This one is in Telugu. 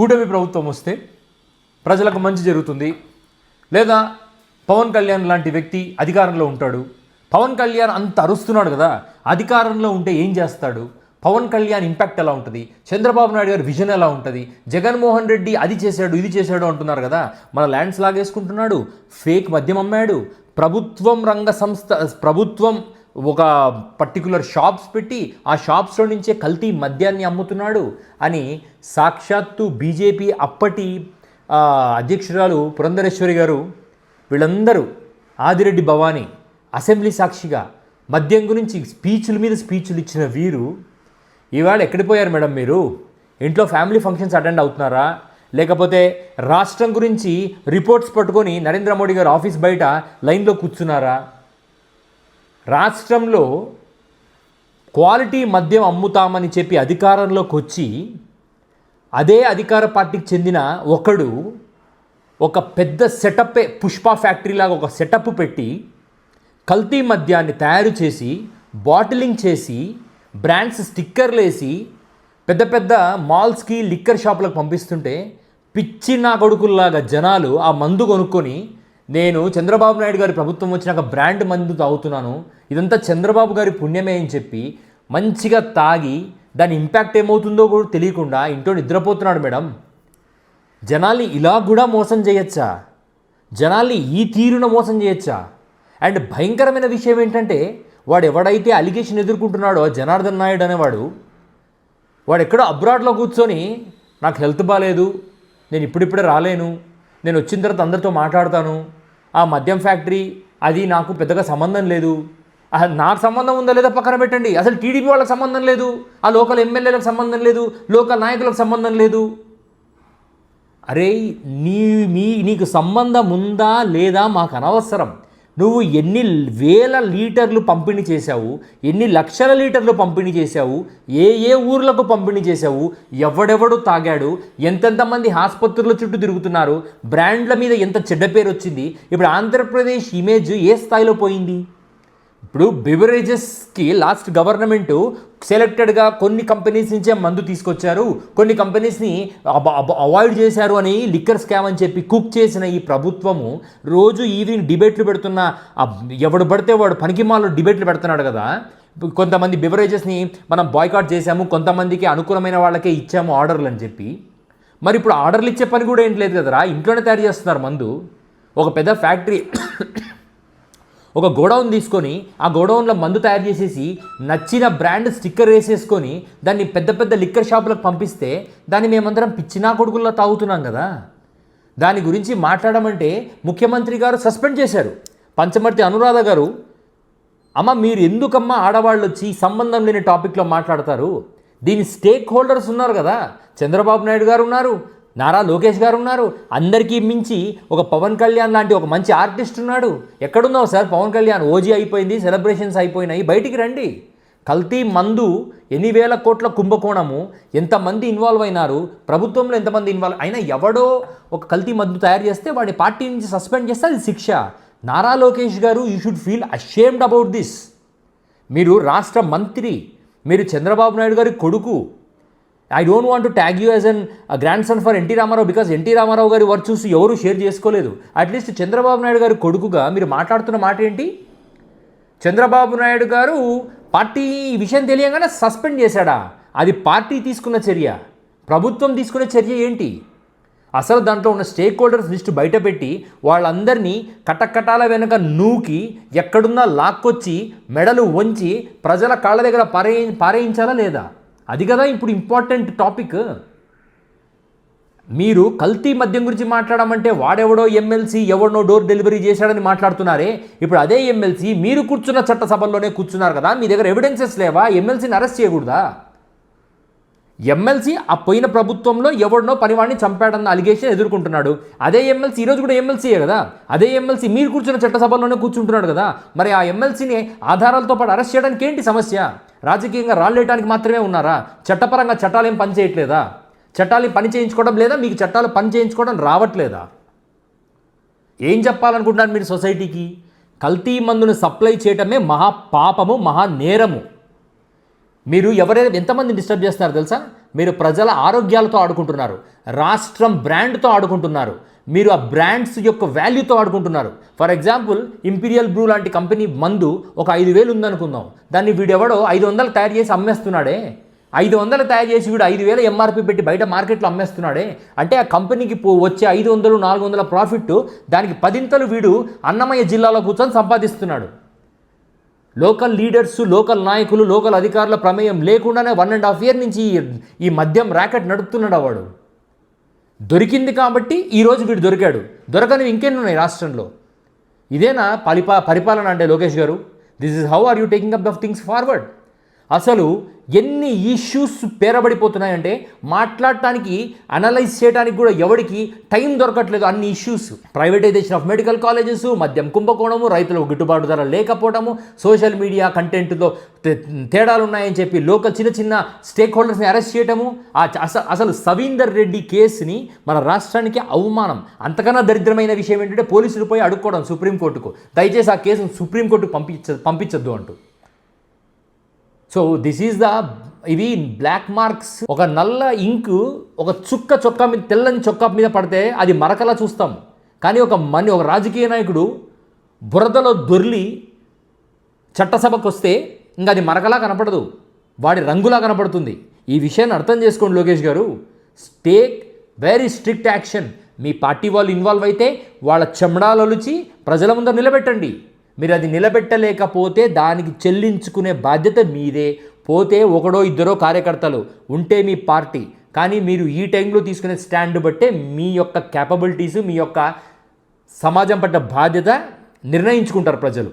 కూటమి ప్రభుత్వం వస్తే ప్రజలకు మంచి జరుగుతుంది. లేదా పవన్ కళ్యాణ్ లాంటి వ్యక్తి అధికారంలో ఉంటాడు. పవన్ కళ్యాణ్ అంత అరుస్తున్నాడు కదా అధికారంలో ఉంటే ఏం చేస్తాడు? పవన్ కళ్యాణ్ ఇంపాక్ట్ ఎలా ఉంటుంది? చంద్రబాబు నాయుడు గారి విజన్ ఎలా ఉంటుంది? జగన్మోహన్ రెడ్డి అది చేశాడు ఇది చేశాడు అంటున్నారు కదా మన ల్యాండ్స్ లాగేసుకుంటున్నాడు ఫేక్ మద్యం అమ్మాడు ప్రభుత్వం రంగ సంస్థ ప్రభుత్వం ఒక పర్టికులర్ షాప్స్ పెట్టి ఆ షాప్స్లో నుంచే కల్తీ మద్యాన్ని అమ్ముతున్నాడు అని సాక్షాత్తు బీజేపీ అప్పటి అధ్యక్షురాలు పురంధరేశ్వరి గారు వీళ్ళందరూ ఆదిరెడ్డి భవానీ అసెంబ్లీ సాక్షిగా మద్యం గురించి స్పీచ్ల మీద స్పీచ్లు ఇచ్చిన వీరు ఇవాళ ఎక్కడిపోయారు మేడం మీరు? ఇంట్లో ఫ్యామిలీ ఫంక్షన్స్ అటెండ్ అవుతున్నారా? లేకపోతే రాష్ట్రం గురించి రిపోర్ట్స్ పట్టుకొని నరేంద్ర మోడీ గారు ఆఫీస్ బయట లైన్లో కూర్చున్నారా? రాష్ట్రంలో క్వాలిటీ మద్యం అమ్ముతామని చెప్పి అధికారంలోకి వచ్చి అదే అధికార పార్టీకి చెందిన ఒకడు ఒక పెద్ద సెటప్పే పుష్ప ఫ్యాక్టరీ లాగా ఒక సెటప్ పెట్టి కల్తీ మద్యాన్ని తయారు చేసి బాటిలింగ్ చేసి బ్రాండ్స్ స్టిక్కర్లు వేసి పెద్ద పెద్ద మాల్స్కి లిక్కర్ షాపులకు పంపిస్తుంటే పిచ్చి నా కొడుకుల్లాగా జనాలు ఆ మందు కొనుక్కొని నేను చంద్రబాబు నాయుడు గారి ప్రభుత్వం వచ్చినాక బ్రాండ్ మందు తాగుతున్నాను. ఇదంతా చంద్రబాబు గారి పుణ్యమే అని చెప్పి మంచిగా తాగి దాని ఇంపాక్ట్ ఏమవుతుందో కూడా తెలియకుండా ఇంట్లో నిద్రపోతున్నాడు మేడం. జనాల్ని ఇలా కూడా మోసం చేయొచ్చా? జనాల్ని ఈ తీరున మోసం చేయొచ్చా? అండ్ భయంకరమైన విషయం ఏంటంటే వాడు ఎవడైతే అలిగేషన్ ఎదుర్కొంటున్నాడో జనార్దన్ నాయుడు అనేవాడు వాడు ఎక్కడో అబ్రాడ్లో కూర్చొని నాకు హెల్త్ బాగాలేదు నేను ఇప్పుడిప్పుడే రాలేను నేను వచ్చిన తర్వాత అందరితో మాట్లాడతాను ఆ మద్యం ఫ్యాక్టరీ అది నాకు పెద్దగా సంబంధం లేదు. అసలు నాకు సంబంధం ఉందా లేదా పక్కన పెట్టండి. అసలు టీడీపీ వాళ్ళకి సంబంధం లేదు. ఆ లోకల్ ఎమ్మెల్యేలకు సంబంధం లేదు. లోకల్ నాయకులకు సంబంధం లేదు. అరే నీ మీ నీకు సంబంధం ఉందా లేదా మాకు అనవసరం. నువ్వు ఎన్ని వేల లీటర్లు పంపిణీ చేశావు ఎన్ని లక్షల లీటర్లు పంపిణీ చేశావు ఏ ఏ ఊర్లకు పంపిణీ చేశావు ఎవడెవడు తాగాడు ఎంతెంతమంది ఆసుపత్రుల చుట్టూ తిరుగుతున్నారు బ్రాండ్ల మీద ఎంత చెడ్డ పేరు వచ్చింది ఇప్పుడు ఆంధ్రప్రదేశ్ ఇమేజ్ ఏ స్థాయిలో పోయింది? ఇప్పుడు బెవరేజెస్కి లాస్ట్ గవర్నమెంట్ సెలెక్టెడ్గా కొన్ని కంపెనీస్ నుంచే మందు తీసుకొచ్చారు. కొన్ని కంపెనీస్ని అవాయిడ్ చేశారు అని లిక్కర్ స్కామ్ అని చెప్పి కుక్ చేసిన ఈ ప్రభుత్వము రోజు ఈవినింగ్ డిబేట్లు పెడుతున్న ఎవడు పడితే వాడు పనికిమాలో డిబేట్లు పెడుతున్నాడు కదా. కొంతమంది బెవరేజెస్ని మనం బాయ్కాట్ చేశాము కొంతమందికి అనుకూలమైన వాళ్ళకే ఇచ్చాము ఆర్డర్లు అని చెప్పి. మరి ఇప్పుడు ఆర్డర్లు ఇచ్చే పని కూడా ఏంటి లేదు కదరా ఇంట్లోనే తయారు చేస్తున్నారు మందు. ఒక పెద్ద ఫ్యాక్టరీ ఒక గోడౌన్ తీసుకొని ఆ గోడౌన్లో మందు తయారు చేసేసి నచ్చిన బ్రాండ్ స్టిక్కర్ వేసేసుకొని దాన్ని పెద్ద పెద్ద లిక్కర్ షాపులకు పంపిస్తే దాన్ని మేమందరం పిచ్చినా కొడుకుల్లో తాగుతున్నాం కదా. దాని గురించి మాట్లాడమంటే ముఖ్యమంత్రి గారు సస్పెండ్ చేశారు. పంచమర్తి అనురాధ గారు అమ్మ మీరు ఎందుకమ్మా ఆడవాళ్ళు వచ్చి సంబంధం లేని టాపిక్లో మాట్లాడతారు? దీని స్టేక్ హోల్డర్స్ ఉన్నారు కదా. చంద్రబాబు నాయుడు గారు ఉన్నారు. నారా లోకేష్ గారు ఉన్నారు. అందరికీ మించి ఒక పవన్ కళ్యాణ్ లాంటి ఒక మంచి ఆర్టిస్ట్ ఉన్నాడు. ఎక్కడున్నావు సార్? పవన్ కళ్యాణ్ ఓజీ అయిపోయింది సెలబ్రేషన్స్ అయిపోయినాయి. బయటికి రండి. కల్తీ మందు ఎన్ని వేల కోట్ల కుంభకోణము ఎంతమంది ఇన్వాల్వ్ అయినారు? ప్రభుత్వంలో ఎంతమంది ఇన్వాల్వ్ అయినా ఎవడో ఒక కల్తీ మందు తయారు చేస్తే వాడి పార్టీ నుంచి సస్పెండ్ చేస్తే అది శిక్ష. Nara Lokesh garu you should feel ashamed about this. మీరు రాష్ట్ర మంత్రి మీరు చంద్రబాబు నాయుడు గారి కొడుకు I don't want to tag you as an grandson for NT Rama Rao because NT Rama Rao గారి వర్చ్యూస్ ఎవరు షేర్ చేసుకోలేదు. అట్లీస్ట్ చంద్రబాబు నాయుడు గారి కొడుకుగా మీరు మాట్లాడుతున్న మాట ఏంటి? చంద్రబాబు నాయుడు గారు పార్టీ ఈ విషయం తెలియగానే సస్పెండ్ చేశాడా? అది పార్టీ తీసుకున్న చర్య. ప్రభుత్వం తీసుకునే చర్య ఏంటి? అసలు దాంట్లో ఉన్న స్టేక్ హోల్డర్స్ లిస్టు బయటపెట్టి వాళ్ళందరినీ కటకటాల వెనుక నూకి ఎక్కడున్నా లాక్కొచ్చి మెడలు వంచి ప్రజల కాళ్ళ దగ్గర పారే పారేయించాలా లేదా? అది కదా ఇప్పుడు ఇంపార్టెంట్ టాపిక్ మీరు కల్తీ మద్యం గురించి మాట్లాడమంటే వాడెవడో ఎమ్మెల్సీ ఎవడనో డోర్ డెలివరీ చేశాడని మాట్లాడుతున్నారే. ఇప్పుడు అదే ఎమ్మెల్సీ మీరు కూర్చున్న చట్టసభల్లోనే కూర్చున్నారు కదా మీ దగ్గర ఎవిడెన్సెస్ లేవా? ఎమ్మెల్సీని అరెస్ట్ చేయకూడదా? ఎమ్మెల్సీ ఆ పోయిన ప్రభుత్వంలో ఎవరినో పనివాడిని చంపాడన్న అలిగేషన్ ఎదుర్కొంటున్నాడు. అదే ఎమ్మెల్సీ ఈరోజు కూడా ఎమ్మెల్సీయే కదా? అదే ఎమ్మెల్సీ మీరు కూర్చున్న చట్టసభలోనే కూర్చుంటున్నాడు కదా? మరి ఆ ఎమ్మెల్సీని ఆధారాలతో పాటు అరెస్ట్ చేయడానికి ఏంటి సమస్య? రాజకీయంగా రాళ్ళేయడానికి మాత్రమే ఉన్నారా? చట్టపరంగా చట్టాలు ఏం పని చేయట్లేదా? చట్టాలు పని చేయించుకోవడం లేదా? మీకు చట్టాలు పని చేయించుకోవడం రావట్లేదా? ఏం చెప్పాలనుకుంటున్నారు మీరు సొసైటీకి? కల్తీ మందును సప్లై చేయటమే మహా పాపము మహా నేరము. మీరు ఎవరైనా ఎంతమంది డిస్టర్బ్ చేస్తున్నారు తెలుసా? మీరు ప్రజల ఆరోగ్యాలతో ఆడుకుంటున్నారు. రాష్ట్రం బ్రాండ్తో ఆడుకుంటున్నారు. మీరు ఆ బ్రాండ్స్ యొక్క వాల్యూతో ఆడుకుంటున్నారు. ఫర్ ఎగ్జాంపుల్ ఇంపీరియల్ బ్రూ లాంటి కంపెనీ మందు ఒక ఐదు వేలు ఉందనుకుందాం. దాన్ని వీడెవడో ఐదు వందలు తయారు చేసి అమ్మేస్తున్నాడే. ఐదు వందలు తయారు చేసి వీడు ఐదు వేల ఎంఆర్పి పెట్టి బయట మార్కెట్లో అమ్మేస్తున్నాడే. అంటే ఆ కంపెనీకి వచ్చే ఐదు వందలు నాలుగు వందల ప్రాఫిట్ దానికి పదింతలు వీడు అన్నమయ్య జిల్లాలో కూర్చొని సంపాదిస్తున్నాడు. లోకల్ లీడర్స్ లోకల్ నాయకులు లోకల్ అధికారుల ప్రమేయం లేకుండానే వన్ అండ్ హాఫ్ ఇయర్ నుంచి ఈ- మద్యం ర్యాకెట్ నడుపుతున్నాడు వాడు. దొరికింది కాబట్టి ఈరోజు వీడు దొరికాడు. దొరకనివి ఇంకెన్ని ఉన్నాయి రాష్ట్రంలో? ఇదేనా పరిపా పరిపాలన అంటే Lokesh garu? This is how are you taking up the things forward అసలు ఎన్ని ఇష్యూస్ పేరబడిపోతున్నాయంటే మాట్లాడటానికి అనలైజ్ చేయడానికి కూడా ఎవరికి టైం దొరకట్లేదు అన్ని issues privatisation of medical colleges మద్యం కుంభకోణము రైతులకు గిట్టుబాటు ధర లేకపోవడము సోషల్ మీడియా కంటెంట్తో తేడాలు ఉన్నాయని చెప్పి లోకల్ చిన్న చిన్న స్టేక్ హోల్డర్స్ని అరెస్ట్ చేయటము ఆ అసలు సవీందర్ రెడ్డి కేసుని మన రాష్ట్రానికి అవమానం. అంతకన్నా దరిద్రమైన విషయం ఏంటంటే పోలీసులు పోయి అడుక్కోవడం సుప్రీంకోర్టుకు దయచేసి ఆ కేసును సుప్రీంకోర్టుకు పంపించ పంపించద్దు అంటూ. సో దిస్ ఈజ్ ద ఇవి బ్లాక్ మార్క్స్ ఒక నల్ల ఇంకు ఒక చుక్క చొక్కా మీద తెల్లని చొక్కా మీద పడితే అది మరకలా చూస్తాం. కానీ ఒక మని ఒక రాజకీయ నాయకుడు బురదలో దొర్లి చట్టసభకు వస్తే ఇంకా అది మరకలా కనపడదు. వాడి రంగులా కనపడుతుంది. ఈ విషయాన్ని అర్థం చేసుకోండి Lokesh garu. Take very strict action మీ పార్టీ వాళ్ళు ఇన్వాల్వ్ అయితే వాళ్ళ చెమడాలొలిచి ప్రజల ముందర నిలబెట్టండి. మీరు అది నిలబెట్టలేకపోతే దానికి చెల్లించుకునే బాధ్యత మీదే. పోతే ఒకడో ఇద్దరో కార్యకర్తలు ఉంటే మీ పార్టీ. కానీ మీరు ఈ టైంలో తీసుకునే స్టాండ్ బట్టే మీ యొక్క క్యాపబిలిటీస్ మీ యొక్క సమాజం పట్ల బాధ్యత నిర్ణయించుకుంటారు ప్రజలు.